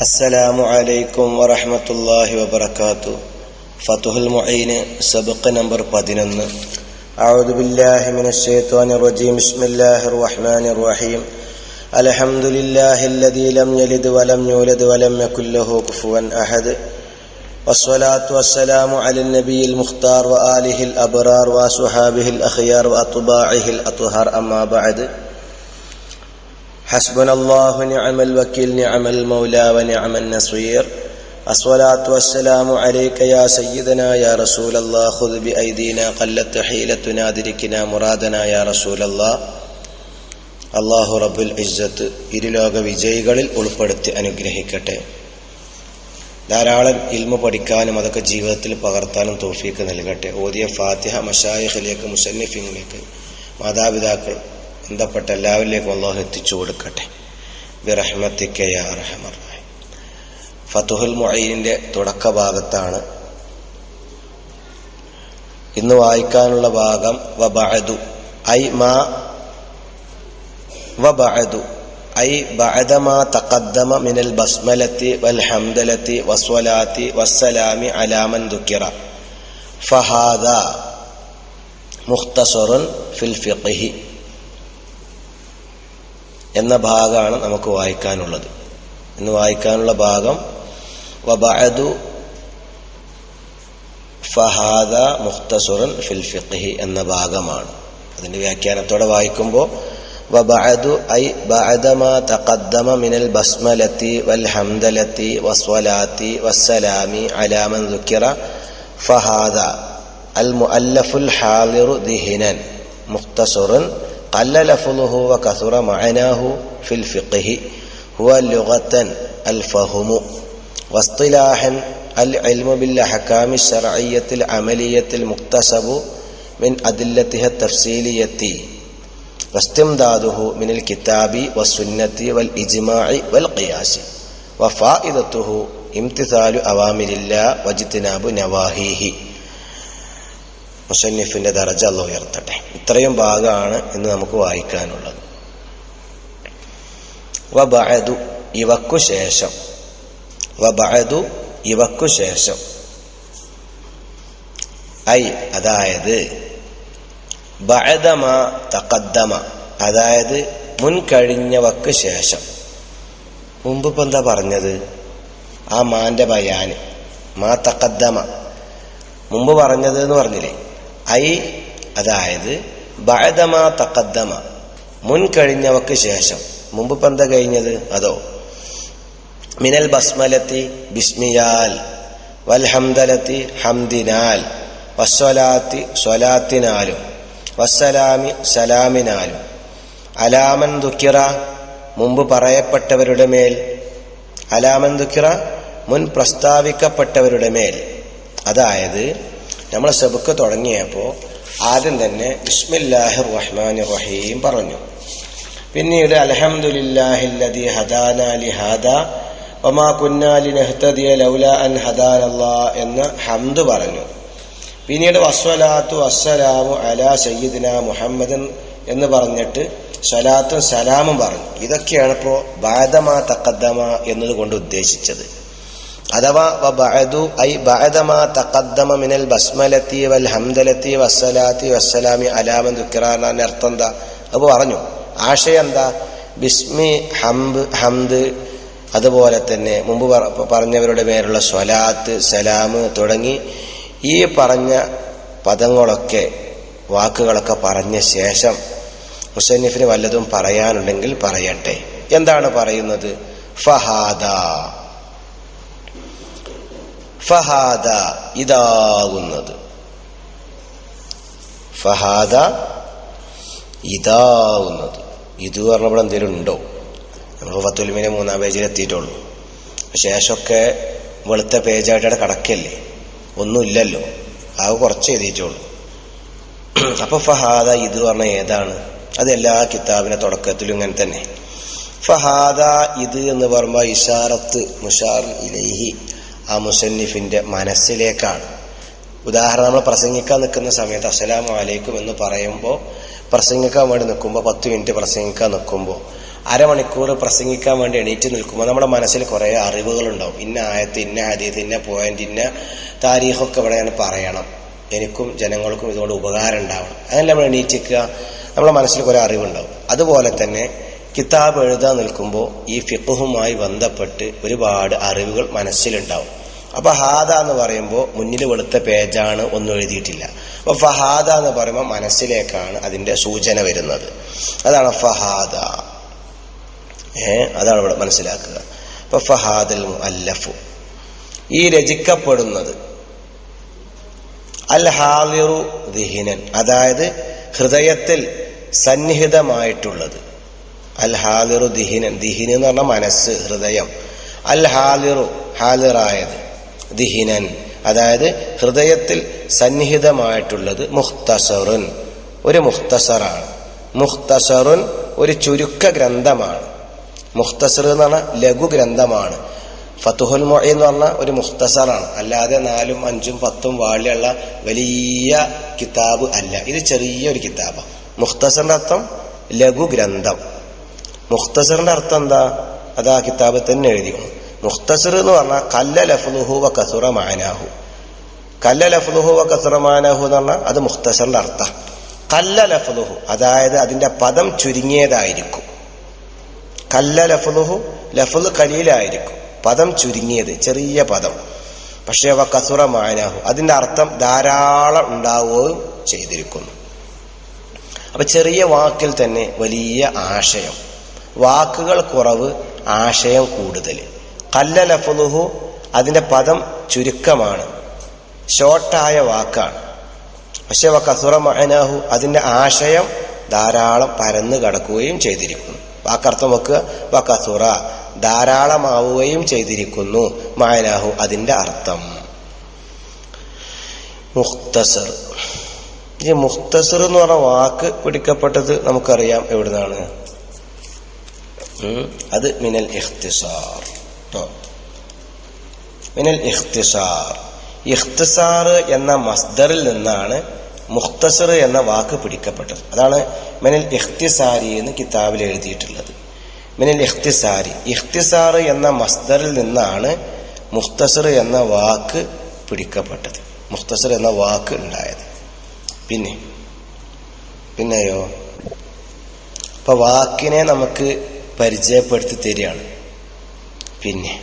السلام عليكم ورحمة الله وبركاته فتح المعين سبق نمبر 11 أعوذ بالله من الشيطان الرجيم بسم الله الرحمن الرحيم الحمد لله الذي لم يلد ولم يولد ولم يكن له كفوا أحد والصلاة والسلام على النبي المختار وآله الأبرار وصحابه الأخيار وأطباعه الأطهار أما بعد حسبنا الله ونعم الوكيل نعم المولى ونعم النصير الصلاة والسلام عليك يا سيدنا يا رسول الله خذ بأيدينا قلت حيلتنا أدركنا مرادنا يا رسول الله അള്ളാഹു റബ്ബുൽ ഇസ്സത്ത് ഇരുലോക വിജയികളിൽ ഉൾപ്പെടുത്തി അനുഗ്രഹിക്കട്ടെ ധാരാളം ഇൽമ പഠിക്കാനും അതൊക്കെ ജീവിതത്തിൽ പകർത്താനും തോഫീക്ക് നൽകട്ടെ ഓതിയ ഫാത്തിഹ മഷായിഖിലേക്ക് മുസന്നിഫിങ്ങളിലേക്ക് മാതാപിതാക്കൾ ബന്ധപ്പെട്ട എല്ലാവരിലേക്കും അള്ളാഹു എത്തിച്ചു കൊടുക്കട്ടെ. ബിറഹ്മത്തിക്കയാറഹമർ ഫതുഹുൽ മൊയ്നിന്റെ തുടക്ക ഭാഗത്താണ് ഇന്ന് വായിക്കാനുള്ള ഭാഗം വബഅദു. ഐ മാ വബഅദു. ഐ ബഅദമാ തഖദ്ദമ മിനൽ ബസ്മലത്തി വൽ ഹംദലത്തി വസ്വലാത്തി വസ്സലാമി അലാമൻ ദുക്കിറ ഫഹാദ മുഖ്തസറുൻ ഫിൽ ഫിഖ്ഹി. എന്ന ഭാഗമാണ് നമുക്ക് വായിക്കാനുള്ളത്. എന്ന് വായിക്കാനുള്ള ഭാഗം വബഅദു ഫഹാദ മുഖ്തസുറൻ ഫിൽ ഫിഖ്ഹി എന്ന ഭാഗമാണ്. അതിന്റെ വ്യാഖ്യാനത്തോടെ വായിക്കുമ്പോൾ വബഅദു ഐ ബഅദമാ തഖദ്ദമ മിനൽ ബസ്മലത്തി വൽ ഹംദലത്തി വസ്വലാത്തി വസ്സലാമി അലാ മൻ ദുക്കിറ ഫഹാദ അൽ മുഅല്ലഫുൽ ഹാദിറു ദിഹിനൻ മുഖ്തസുറൻ قل لفظه وكثر معناه في الفقه هو لغة الفهم. واصطلاحا العلم بالأحكام الشرعية العملية المكتسب من أدلتها التفصيلية. واستمداده من الكتاب والسنة والإجماع والقياس. وفائدته امتثال أوامر الله واجتناب نواهيه. മുസന്നിഫിന്റെ ദർജ അല്ല ഉയർത്തട്ടെ. ഇത്രയും ഭാഗമാണ് ഇന്ന് നമുക്ക് വായിക്കാനുള്ളത്. വബഅദു ഇവക്കു ശേഷം. വബഅദു ഇവക്കു ശേഷം. ഐ അതായത് ബഅദമ തഖദ്ദമ. അതായത് മുൻ കഴിഞ്ഞവക്ക് ശേഷം. മുമ്പ് ഇപ്പൊ എന്താ പറഞ്ഞത്? ആ മാന്റെ ബയാന്. മാ തഖദ്ദമ. മുമ്പ് പറഞ്ഞത് എന്ന് പറഞ്ഞില്ലേ? ഐ അതായത് ബഅദമാ തഖദ്ദമ മുൻ കഴിഞ്ഞവക്ക് ശേഷം. മുമ്പ് പന്ത കഴിഞ്ഞത്? അതോ. മിനൽ ബസ്മലത്തി ബിസ്മിയാൽ വൽഹംദലത്തി ഹംദിനാൽ വസ്വലാത്തി സ്വലാത്തിനാലും വസ്സലാമി സലാമിനാലും. അലാമൻ ദുക്കിറ മുമ്പ് പറയപ്പെട്ടവരുടെ മേൽ. അലാമൻ ദുക്കിറ മുൻ പ്രസ്താവിക്കപ്പെട്ടവരുടെ മേൽ. അതായത് നമ്മൾ സെബുക്ക് തുടങ്ങിയപ്പോൾ ആദ്യം തന്നെ ബിസ്മില്ലാഹിർ റഹ്മാൻ റഹീം പറഞ്ഞു. പിന്നീട് അലഹമുല്ലാഹില്ലതി ഹദാനാലി ഹദ ഒമാ കുന്നാലി നെഹ്തദിയ ലൗല അൻ ഹദാനല്ലാ എന്ന് ഹംദ് പറഞ്ഞു. പിന്നീട് വസ്വലാത്തു വസ്സലാമു അല സയ്യിദിന മുഹമ്മദൻ എന്ന് പറഞ്ഞിട്ട് സ്വലാത്തും സലാമും പറഞ്ഞു. ഇതൊക്കെയാണ് ഇപ്പോൾ ബാദമാ തക്കദ്ദമ എന്നതുകൊണ്ട് ഉദ്ദേശിച്ചത്. ഐ ബഅദമാ തഖദ്ദമ മിനൽ ബസ്മലത്തി വൽ വസ്സലാത്തി വസ്സലാമി അർത്ഥം അപ്പോൾ പറഞ്ഞു ആശയം എന്താ? ബിസ്മി ഹംബ് ഹംദ് അതുപോലെ തന്നെ മുമ്പ് പറഞ്ഞവരുടെ പേരുള്ള സ്വലാത്ത് സലാം തുടങ്ങി ഈ പറഞ്ഞ പദങ്ങളൊക്കെ വാക്കുകളൊക്കെ പറഞ്ഞ ശേഷം മുസന്നിഫിന് വല്ലതും പറയാനുണ്ടെങ്കിൽ പറയട്ടെ. എന്താണ് പറയുന്നത്? ഫഹാദ. ഫഹാദ ഇതാകുന്നത്. ഫഹാദ ഇതാകുന്നത്. ഇത് പറഞ്ഞപ്പോൾ എന്തെങ്കിലും ഉണ്ടോ? നമ്മൾ പത്തുലിമിനെ മൂന്നാം പേജിൽ എത്തിയിട്ടുള്ളൂ. ശേഷമൊക്കെ വെളുത്ത പേജായിട്ട് കടക്കല്ലേ? ഒന്നുമില്ലല്ലോ. അത് കുറച്ച് എഴുതിയിട്ടുള്ളൂ. അപ്പൊ ഫഹാദ ഇത് പറഞ്ഞ ഏതാണ്? അത് എല്ലാ കിതാബിന്റെ തുടക്കത്തിലും ഇങ്ങനെ തന്നെ. ഫഹാദ ഇത് എന്ന് പറയുമ്പോൾ ഇഷാറത്ത് മുഷാർ ഇലൈഹി ആ മുസന്നിഫിന്റെ മനസ്സിലേക്കാണ്. ഉദാഹരണം നമ്മൾ പ്രസംഗിക്കാൻ നിൽക്കുന്ന സമയത്ത് അസ്സലാമു അലൈക്കും എന്ന് പറയുമ്പോൾ പ്രസംഗിക്കാൻ വേണ്ടി നിൽക്കുമ്പോൾ പത്ത് മിനിറ്റ് പ്രസംഗിക്കാൻ നിൽക്കുമ്പോൾ അരമണിക്കൂർ പ്രസംഗിക്കാൻ വേണ്ടി എണീറ്റ് നിൽക്കുമ്പോൾ നമ്മുടെ മനസ്സിൽ കുറേ അറിവുകളുണ്ടാവും. ഇന്ന ആയത്ത് ഇന്ന ഹദീത്ത് ഇന്ന പോയിന്റ് ഇന്ന താരീഖൊക്കെ ഇവിടെ ഞാൻ പറയണം. എനിക്കും ജനങ്ങൾക്കും ഇതുകൊണ്ട് ഉപകാരം ഉണ്ടാവണം. അങ്ങനെ നമ്മൾ എണീറ്റിക്കുക നമ്മുടെ മനസ്സിൽ കുറേ അറിവുണ്ടാവും. അതുപോലെ തന്നെ കിതാബ് എഴുതാൻ നിൽക്കുമ്പോൾ ഈ ഫിഖുമായി ബന്ധപ്പെട്ട് ഒരുപാട് അറിവുകൾ മനസ്സിലുണ്ടാവും. അപ്പൊ ഹാദ എന്ന് പറയുമ്പോൾ മുന്നിൽ വെളുത്ത പേജാണ് ഒന്നും എഴുതിയിട്ടില്ല. അപ്പൊ ഫഹാദ എന്ന് പറയുമ്പോൾ മനസ്സിലേക്കാണ് അതിന്റെ സൂചന വരുന്നത്. അതാണ് ഫഹാദ. ഏ അതാണ് ഇവിടെ മനസ്സിലാക്കുക. അപ്പൊ ഫഹാദൽ അല്ലഫു ഈ രചിക്കപ്പെടുന്നത് അൽ ഹാദിറു ദിഹിനൻ അതായത് ഹൃദയത്തിൽ സന്നിഹിതമായിട്ടുള്ളത്. അൽ ഹാദിറു ദിഹിനൻ ദിഹിൻ എന്ന് പറഞ്ഞാൽ മനസ്സ് ഹൃദയം. അൽ ഹാദിറു ഹാലിറായത് ദിഹിനൻ. അതായത് ഹൃദയത്തിൽ സന്നിഹിതമായിട്ടുള്ളത് മുഖ്തസറുൻ. ഒരു മുഖ്തസറാണ്. മുഖ്തസറുൻ ഒരു ചുരുക്ക ഗ്രന്ഥമാണ്. മുഖ്തസർ എന്ന് പറഞ്ഞാൽ ലഘു ഗ്രന്ഥമാണ്. ഫത്തുഹുൽ മൊഴി എന്ന് പറഞ്ഞാൽ ഒരു മുഖ്തസറാണ്. അല്ലാതെ നാലും അഞ്ചും പത്തും വാളിയുള്ള വലിയ കിതാബ് അല്ല. ഇത് ചെറിയൊരു കിതാബാണ്. മുഖ്തസറിന്റെ അർത്ഥം ലഘു ഗ്രന്ഥം. മുഖ്തസറിന്റെ അർത്ഥം എന്താ? അത് ആ കിതാബ് തന്നെ എഴുതിക്കണം മുഖ്തസർ എന്ന് പറഞ്ഞാൽ കല്ല ലഫ്ലുഹു വ കസുറ മാനാഹു. കല്ല ലഫ്ലുഹു വ കസുറ മാനാഹു എന്ന് പറഞ്ഞാൽ അത് മുഖ്തസറിന്റെ അർത്ഥം. കല്ല ലഫ്ലുഹു അതായത് അതിന്റെ പദം ചുരുങ്ങിയതായിരിക്കും. കല്ല ലഫ്ലുഹു ലഫ്ലു കലീലായിരിക്കും. പദം ചുരുങ്ങിയത് ചെറിയ പദം. പക്ഷേ അവ കസുറ മാനാഹു അതിന്റെ അർത്ഥം ധാരാളം ഉണ്ടാവുകയും ചെയ്തിരിക്കുന്നു. അപ്പൊ ചെറിയ വാക്കിൽ തന്നെ വലിയ ആശയം. വാക്കുകൾ കുറവ് ആശയം കൂടുതൽ. കല്ല ലഫുലുഹു അതിന്റെ പദം ചുരുക്കമാണ്. ഷോർട്ടായ വാക്കാണ്. പക്ഷെ വ കസുറ അതിന്റെ ആശയം ധാരാളം പരന്നു കടക്കുകയും ചെയ്തിരിക്കുന്നു. വാക്കർത്ഥം വെക്കുക വ ധാരാളമാവുകയും ചെയ്തിരിക്കുന്നു. മഹനാഹു അതിന്റെ അർത്ഥം. മുഖ്തസർ. ഈ മുഖ്തസർ എന്ന് പറഞ്ഞ വാക്ക് പിടിക്കപ്പെട്ടത് നമുക്കറിയാം എവിടുന്നാണ്? അത് മിനൽ ഇഖ്തിസാർ. ട്ടോ. മിനൽ ഇഖ്തിസാർ. ഇഖ്തിസാർ എന്ന മസ്ദറിൽ നിന്നാണ് മുഖ്തസർ എന്ന വാക്ക് പിടിക്കപ്പെട്ടത്. അതാണ് മിനൽ ഇഖ്തിസാരി എന്ന് കിതാബിൽ എഴുതിയിട്ടുള്ളത്. മിനൽ ഇഖ്തിസാരി. ഇഖ്തിസാർ എന്ന മസ്ദറിൽ നിന്നാണ് മുഖ്തസർ എന്ന വാക്ക് പിടിക്കപ്പെട്ടത്. മുഖ്തസർ എന്ന വാക്ക് ഉണ്ടായത്. പിന്നെ പിന്നെയോ? അപ്പൊ വാക്കിനെ നമുക്ക് പരിചയപ്പെടുത്തി തരികയാണ്. പിന്നെ.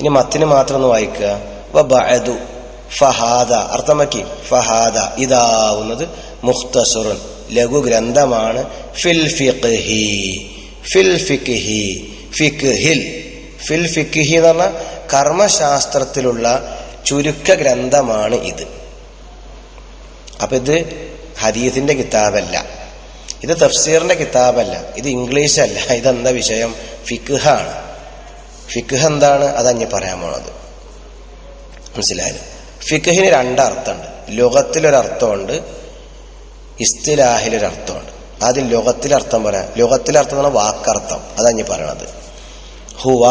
ഇനി മത്തിന് മാത്രം ഒന്ന് വായിക്കുക ഫഹാദ. അർത്ഥമാക്കി ഫഹാദ. ഇതാവുന്നത് മുഖ്തസുറുൻ. ലഘു ഗ്രന്ഥമാണ് ഫിൽ ഫിഖ്ഹി. ഫിൽ ഫിഖ്ഹി. ഫിഖ്ഹിൽ. ഫിൽ ഫിഖ്ഹി എന്ന് കർമ്മശാസ്ത്രത്തിലുള്ള ചുരുക്ക ഗ്രന്ഥമാണ് ഇത്. അപ്പൊ ഇത് ഹദീസിന്റെ കിതാബല്ല. ഇത് തഫ്സീറിന്റെ കിതാബല്ല. ഇത് ഇംഗ്ലീഷല്ല. ഇതെന്താ വിഷയം? ഫിഖ്ഹാണ്. ഫിഖ് എന്താണ്? അതഞ്ഞ് പറയാൻ പോണത്. മനസ്സിലായാലും ഫിഖിന് രണ്ടർത്ഥമുണ്ട്. ലോകത്തിലൊരർത്ഥമുണ്ട് ഇസ്തിലാഹിലൊരർത്ഥമുണ്ട്. ആദ്യം ലോകത്തിലർത്ഥം പറയാം. ലോകത്തിലർത്ഥം എന്ന് പറഞ്ഞാൽ വാക്കർത്ഥം. അതഞ്ഞ് പറയണത്. ഹുവ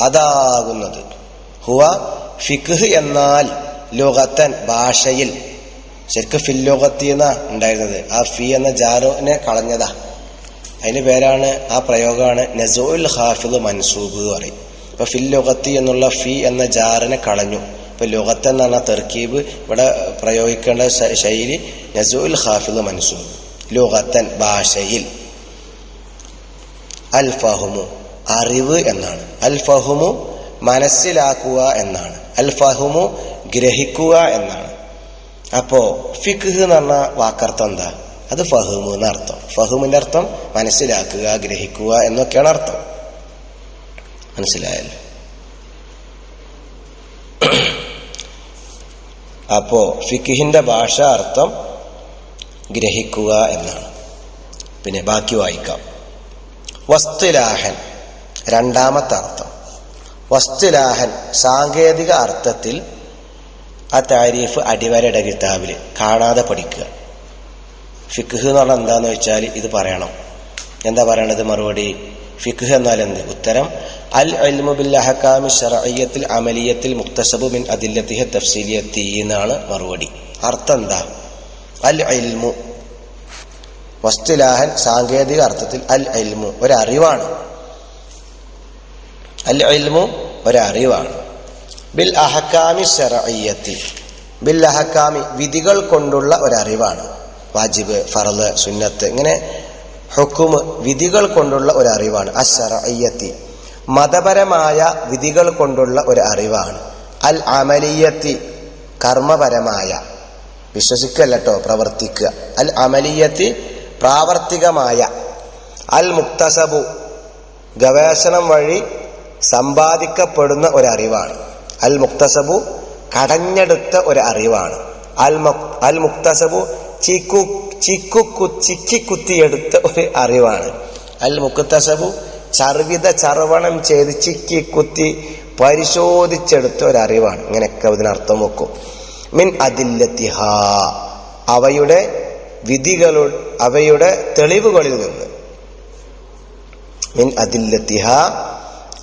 അതാകുന്നത്. ഹുവ ഫിഖ് എന്നാൽ ലോകത്തൻ ഭാഷയിൽ. ശരിക്കും ഫില്ലോകത്തി എന്നാ ഉണ്ടായിരുന്നത്? ആ ഫി എന്ന ജാറുവിനെ കളഞ്ഞതാ. അതിന്റെ പേരാണ് ആ പ്രയോഗമാണ് നസോൽ ഹാഫിദ് മൻസൂബ് എന്ന് പറയും. ഇപ്പൊ ഫിൽ ലൊഗത്തി എന്നുള്ള ഫി എന്ന ജാറിനെ കളഞ്ഞു. ഇപ്പൊ ലൊഗത്ത് എന്നാണ് തെർക്കീബ് ഇവിടെ പ്രയോഗിക്കേണ്ട ശൈലി നസോൽ ഹാഫിദ് മൻസൂബ്. ലോകത്തൻ ഭാഷയിൽ. അൽ ഫഹുമു അറിവ് എന്നാണ്. അൽ ഫഹുമു മനസ്സിലാക്കുക എന്നാണ്. അൽ ഫഹുമു ഗ്രഹിക്കുക എന്നാണ്. അപ്പോ ഫിഖ് എന്ന് പറഞ്ഞ വാക്കർത്ഥം എന്താ? അത് ഫഹുമ് എന്നർത്ഥം. ഫഹുമിന്റെ അർത്ഥം മനസ്സിലാക്കുക ഗ്രഹിക്കുക എന്നൊക്കെയാണ് അർത്ഥം. മനസ്സിലായല്ലോ? അപ്പോ ഫിഖിന്റെ ഭാഷ അർത്ഥം ഗ്രഹിക്കുക എന്നാണ്. പിന്നെ ബാക്കി വായിക്കാം. വസ്തുലാഹൻ രണ്ടാമത്തെ അർത്ഥം. വസ്തുലാഹൻ സാങ്കേതിക അർത്ഥത്തിൽ ആ താരീഫ് അടിവരയുടെ കിതാബിൽ കാണാതെ പഠിക്കുക. ഫിഖ് എന്ന് പറഞ്ഞാൽ എന്താന്ന് വെച്ചാൽ ഇത് പറയണം. എന്താ പറയണത് മറുപടി? ഫിഖ് എന്നാൽ എന്ത്? ഉത്തരം അൽ ഇൽമു ബിൽ അഹകാമി ശറഅയ്യത്തിൽ അമലിയത്തിൽ മുക്തസബു മിൻ അതില്ലത്തിഹ തഫ്സീലിയത്തി എന്നാണ് മറുപടി. അർത്ഥം എന്താ? അൽ ഇൽമു. വസ്തുലാഹൻ സാങ്കേതിക അർത്ഥത്തിൽ അൽ അൽമു ഒരറിവാണ്. അൽ അൽമു ഒരറിവാണ്. ബിൽ അഹക്കാമി ഷറയ്യത്തി ബിൽ അഹക്കാമി വിധികൾ കൊണ്ടുള്ള ഒരറിവാണ്. വാജിബ് ഫറൽ സുന്നത്ത് ഇങ്ങനെ ഹുക്കുമ് വിധികൾ കൊണ്ടുള്ള ഒരു അറിവാണ്. അഷറയ്യത്തി മതപരമായ വിധികൾ കൊണ്ടുള്ള ഒരു അറിവാണ്. അൽ അമലിയത്തി കർമ്മപരമായ. വിശ്വസിക്കല്ല പ്രവർത്തിക്കുക. അൽ അമലിയത്തി പ്രാവർത്തികമായ. അൽ മുക്തസബു ഗവേഷണം വഴി സമ്പാദിക്കപ്പെടുന്ന ഒരു അറിവാണ്. അൽ മുക്തസബു കടഞ്ഞെടുത്ത ഒരു അറിവാണ്. അൽ മുക്തസബു ചിക്കു ചിക്കു ചിക്കിക്കുത്തിയെടുത്ത ഒരു അറിവാണ്. അൽ മുക്തസബു ചർവിത ചർവണം ചെയ്ത് ചിക്കി കുത്തി പരിശോധിച്ചെടുത്ത ഒരു അറിവാണ്. ഇങ്ങനെയൊക്കെ ഇതിനർത്ഥം വെക്കും. മിൻ അതില്ലത്തിഹ അവയുടെ വിധികളു അവയുടെ തെളിവുകളിൽ നിന്ന്. മിൻ അതില്ലത്തിഹ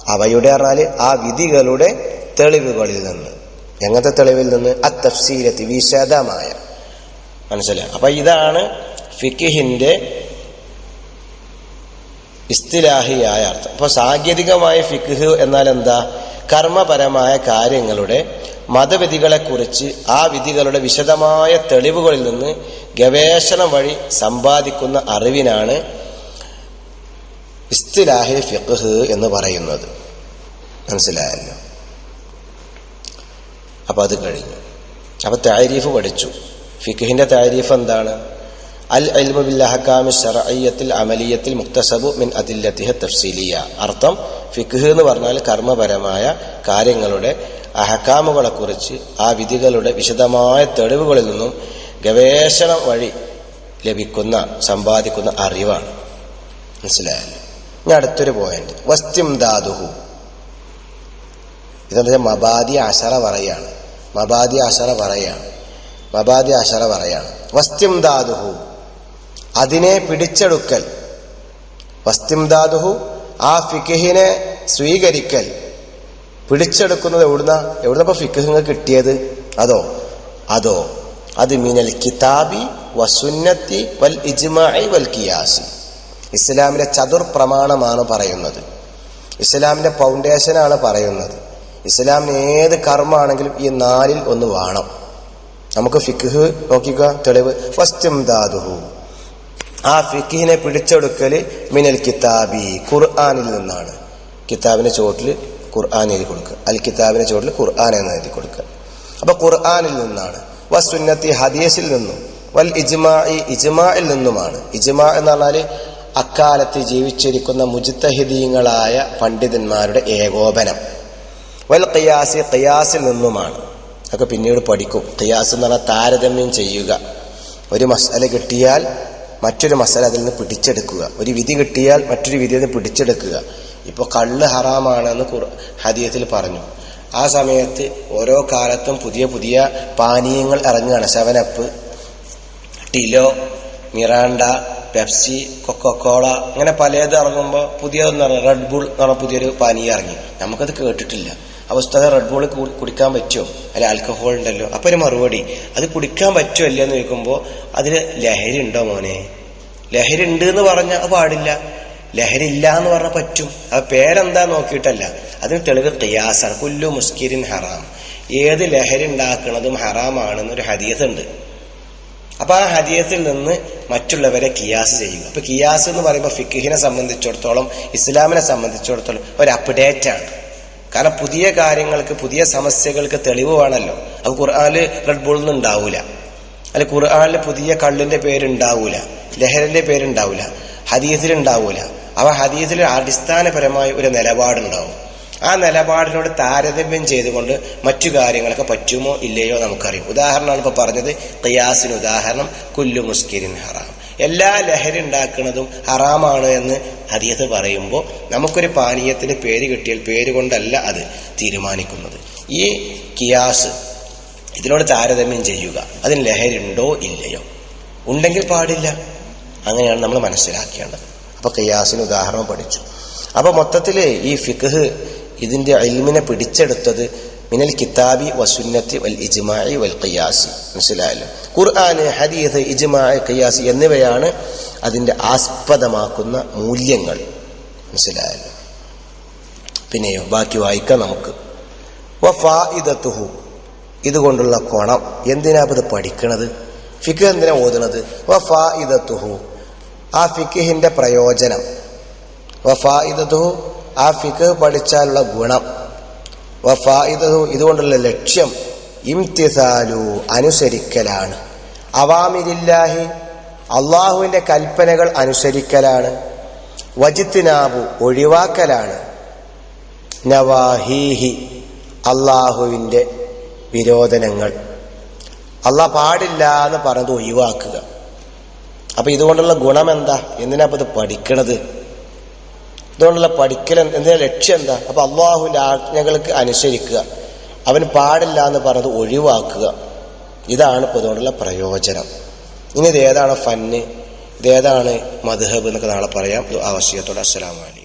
അവയുടെ പറഞ്ഞാൽ ആ വിധികളുടെ തെളിവുകളിൽ നിന്ന്. എങ്ങനത്തെ തെളിവിൽ നിന്ന്? അത്തഫ്സീലത്തി വിശദമായ. മനസ്സിലായി. അപ്പൊ ഇതാണ് ഫിക്കിഹിന്റെ ഇസ്തിലാഹിയായ അർത്ഥം. അപ്പൊ സാങ്കേതികമായ ഫിഖ് എന്നാൽ എന്താ കർമ്മപരമായ കാര്യങ്ങളുടെ മതവിധികളെക്കുറിച്ച് ആ വിധികളുടെ വിശദമായ തെളിവുകളിൽ നിന്ന് ഗവേഷണം വഴി സമ്പാദിക്കുന്ന അറിവിനാണ് ഇസ്തിലാഹി ഫിഖ് എന്ന് പറയുന്നത്. മനസ്സിലായല്ലോ? അപ്പൊ അത് കഴിഞ്ഞു. അപ്പൊ താരീഫ് പഠിച്ചു. ഫിഖിന്റെ താരീഫ് എന്താണ്? അൽ ഇൽമു ബിൽ അമലിയത്തിൽ മുക്തസബു മിൻ അതില്ലത്തിഹ തഫ്സീലിയ. അർത്ഥം ഫിഖ് എന്ന് പറഞ്ഞാൽ കർമ്മപരമായ കാര്യങ്ങളുടെ അഹക്കാമുകളെ കുറിച്ച് ആ വിധികളുടെ വിശദമായ തെളിവുകളിൽ നിന്നും ഗവേഷണം വഴി ലഭിക്കുന്ന സമ്പാദിക്കുന്ന അറിവാണ്. മനസ്സിലായല്ലോ? ഇനി അടുത്തൊരു പോയിന്റ് വസ്തിംദാദുഹു. ഇതെന്താ? വെച്ചാൽ മബാദി അശറ പറയാണ് മബാദി അശറ പറയാണ് മബാദി അശറ പറയാണ്. വസ്തിംദാദുഹു. അതിനെ പിടിച്ചെടുക്കൽ. വസ്തിംദാദുഹു ആ ഫിഖിനെ സ്വീകരിക്കൽ. പിടിച്ചെടുക്കുന്നത് എവിടുന്ന? എവിടുന്ന ഇപ്പൊ ഫിഖ് കിട്ടിയത്? അതോ? അതോ? അത് മിനൽ കിതാബി വസുന്നത്തി വൽ ഇജ്മായി വൽ കിയാസി. ഇസ്ലാമിന്റെ ചതുർ പ്രമാണമാണ് പറയുന്നത്. ഇസ്ലാമിന്റെ ഫൗണ്ടേഷനാണ് പറയുന്നത്. ഇസ്ലാമിന് ഏത് കർമ്മമാണെങ്കിലും ഈ നാലിൽ ഒന്ന് വേണം. നമുക്ക് ഫിഖ് നോക്കിക്കുക തെളിവ്. ഫസ്റ്റിംദാദുഹു ആ ഫിഖിനെ പിടിച്ചെടുക്കൽ മിനൽ കിതാബി ഖുർആാനിൽ നിന്നാണ്. കിതാബിന്റെ ചോട്ടിൽ ഖുർആൻ എഴുതി കൊടുക്കുക. അൽ കിതാബിന്റെ ചോട്ടിൽ ഖുർആൻ എന്ന് എഴുതി കൊടുക്കുക. അപ്പൊ ഖുർആാനിൽ നിന്നാണ്. വസുന്നത്തി ഹദീസിൽ നിന്നും. വൽ ഇജ്മാഇ ഇജ്മാഇൽ നിന്നുമാണ്. ഇജ്മാ എന്ന് പറഞ്ഞാൽ അക്കാലത്ത് ജീവിച്ചിരിക്കുന്ന മുജിത്തഹിദീങ്ങളായ പണ്ഡിതന്മാരുടെ ഏകോപനം. വൽ ഖിയാസി ഖിയാസിൽ നിന്നുമാണ്. ഒക്കെ പിന്നീട് പഠിക്കും. ഖിയാസ് എന്ന് പറഞ്ഞാൽ താരതമ്യം ചെയ്യുക. ഒരു മസാല കിട്ടിയാൽ മറ്റൊരു മസാല അതിൽ നിന്ന് പിടിച്ചെടുക്കുക. ഒരു വിധി കിട്ടിയാൽ മറ്റൊരു വിധി അതിൽ പിടിച്ചെടുക്കുക. ഇപ്പോൾ കള്ള് ഹറാമാണെന്ന് ഹദീയത്തിൽ പറഞ്ഞു. ആ സമയത്ത് ഓരോ കാലത്തും പുതിയ പുതിയ പാനീയങ്ങൾ ഇറങ്ങുകയാണ്. സെവനപ്പ് ടിലോ മിറാണ്ട പെപ്സി കൊക്കോക്കോള അങ്ങനെ പലത് ഇറങ്ങുമ്പോൾ പുതിയതെന്ന് റെഡ് ബുൾ എന്ന് പറഞ്ഞ പുതിയൊരു പാനീയം ഇറങ്ങി. നമുക്കത് കേട്ടിട്ടില്ല. ഉസ്താദ് റെഡ് ബോൾ കുടിക്കാൻ പറ്റുമോ? അല്ല ആൽക്കഹോൾ ഉണ്ടല്ലോ? അപ്പൊ ഒരു മറുപടി. അത് കുടിക്കാൻ പറ്റുമോ അല്ലയോ എന്ന് ചോദിക്കുമ്പോൾ അതിന് ലഹരി ഉണ്ടോ മോനെ? ലഹരി ഉണ്ട് എന്ന് പറഞ്ഞാൽ അത് പാടില്ല. ലഹരി ഇല്ല എന്ന് പറഞ്ഞാൽ പറ്റും. അത് പേരെന്താ നോക്കിയിട്ടല്ല. അതിന് തെളിവ് ഖിയാസാണ്. കുല്ലു മുസ്കിരിൻ ഹറാം. ഏത് ലഹരി ഉണ്ടാക്കുന്നതും ഹറാമാണെന്നൊരു ഹദീസ് ഉണ്ട്. അപ്പൊ ആ ഹദീയത്തിൽ നിന്ന് മറ്റുള്ളവരെ കിയാസ് ചെയ്യുക. അപ്പൊ കിയാസ് എന്ന് പറയുമ്പോൾ ഫിഖിനെ സംബന്ധിച്ചിടത്തോളം ഇസ്ലാമിനെ സംബന്ധിച്ചിടത്തോളം ഒരു അപ്ഡേറ്റ് ആണ് കാരണം പുതിയ കാര്യങ്ങൾക്ക് പുതിയ സമസ്യകൾക്ക് തെളിവ് വേണമല്ലോ. അത് ഖുർആാനിൽ റെഡ് ഒന്നും ഉണ്ടാവൂല. അല്ലെ ഖുർആാനിൽ പുതിയ കള്ളിന്റെ പേരുണ്ടാവൂല. ലഹരിന്റെ പേരുണ്ടാവൂല. ഹദീസിൽ ഉണ്ടാവൂല അവ ഹദീസിൽ അടിസ്ഥാനപരമായ ഒരു നിലപാടുണ്ടാവും. ആ നിലപാടിനോട് താരതമ്യം ചെയ്തുകൊണ്ട് മറ്റു കാര്യങ്ങളൊക്കെ പറ്റുമോ ഇല്ലയോ നമുക്കറിയാം. ഉദാഹരണമാണ് ഇപ്പൊ പറഞ്ഞത് ഖിയാസിന് ഉദാഹരണം കുല്ലു മുസ്കിരിൻ ഹറാം. എല്ലാ ലഹരി ഉണ്ടാക്കുന്നതും ഹറാമാണ് എന്ന് ഹദീസ് പറയുമ്പോൾ നമുക്കൊരു പാനീയത്തിന് പേര് കിട്ടിയാൽ പേര് കൊണ്ടല്ല അത് തീരുമാനിക്കുന്നത്. ഈ കിയാസ് ഇതിനോട് താരതമ്യം ചെയ്യുക. അതിന് ലഹരി ഉണ്ടോ ഇല്ലയോ? ഉണ്ടെങ്കിൽ പാടില്ല. അങ്ങനെയാണ് നമ്മൾ മനസ്സിലാക്കേണ്ടത്. അപ്പൊ കയ്യാസിന് ഉദാഹരണം പഠിച്ചു. അപ്പൊ മൊത്തത്തിൽ ഈ ഫിഖ് ഇതിന്റെ അൽമിനെ പിടിച്ചെടുത്തത് മിനൽ കിതാബി വസുന്നത്തി വൽ ഇജ്മായി വൽ ഖിയാസി മനസ്സിലായല്ലോ? ഖുർആന് ഹദീസ് ഇജ്മായി ഖിയാസി എന്നിവയാണ് അതിന്റെ ആസ്പദമാക്കുന്ന മൂല്യങ്ങൾ. മനസ്സിലായല്ലോ? പിന്നെയോ ബാക്കി വായിക്കാം നമുക്ക്. വഫായിദത്തുഹു. ഇതുകൊണ്ടുള്ള കോണം. എന്തിനാ ഇത് പഠിക്കണത്? ഫിഖ് എന്തിനാ ഓതുന്നത്? വഫായിദത്തുഹു. ആ ഫിഖിന്റെ പ്രയോജനം. വഫായിദത്തുഹു ആ ഫിഖ് പഠിച്ചാലുള്ള ഗുണം. ഇതുകൊണ്ടുള്ള ലക്ഷ്യം ഇംതിസാലു അനുസരിക്കലാണ്. അവാമിരില്ലാഹി അള്ളാഹുവിന്റെ കൽപ്പനകൾ അനുസരിക്കലാണ്. വജിത്തിനാബു ഒഴിവാക്കലാണ്. നവാഹീഹി അള്ളാഹുവിന്റെ വിരോധനങ്ങൾ. അള്ളാഹ് പാടില്ല എന്ന് പറഞ്ഞത് ഒഴിവാക്കുക. അപ്പൊ ഇതുകൊണ്ടുള്ള ഗുണം എന്താ? എന്തിനാ ഇത് പഠിക്കണത്? ഇതുകൊണ്ടുള്ള പഠിക്കൽ എന്തിനാ ലക്ഷ്യം എന്താ? അപ്പൊ അള്ളാഹുവിന്റെ ആജ്ഞകൾക്ക് അനുസരിക്കുക. അവൻ പാടില്ല എന്ന് പറഞ്ഞത് ഒഴിവാക്കുക. ഇതാണ് ഇപ്പൊ ഇതുകൊണ്ടുള്ള പ്രയോജനം. ഇനി ഇത് ഏതാണ് ഫന്ന്? ഇതേതാണ് മധുഹബ് എന്നൊക്കെ നാളെ പറയാം. ആവശ്യത്തോടെ അസ്സലാമലൈക്കും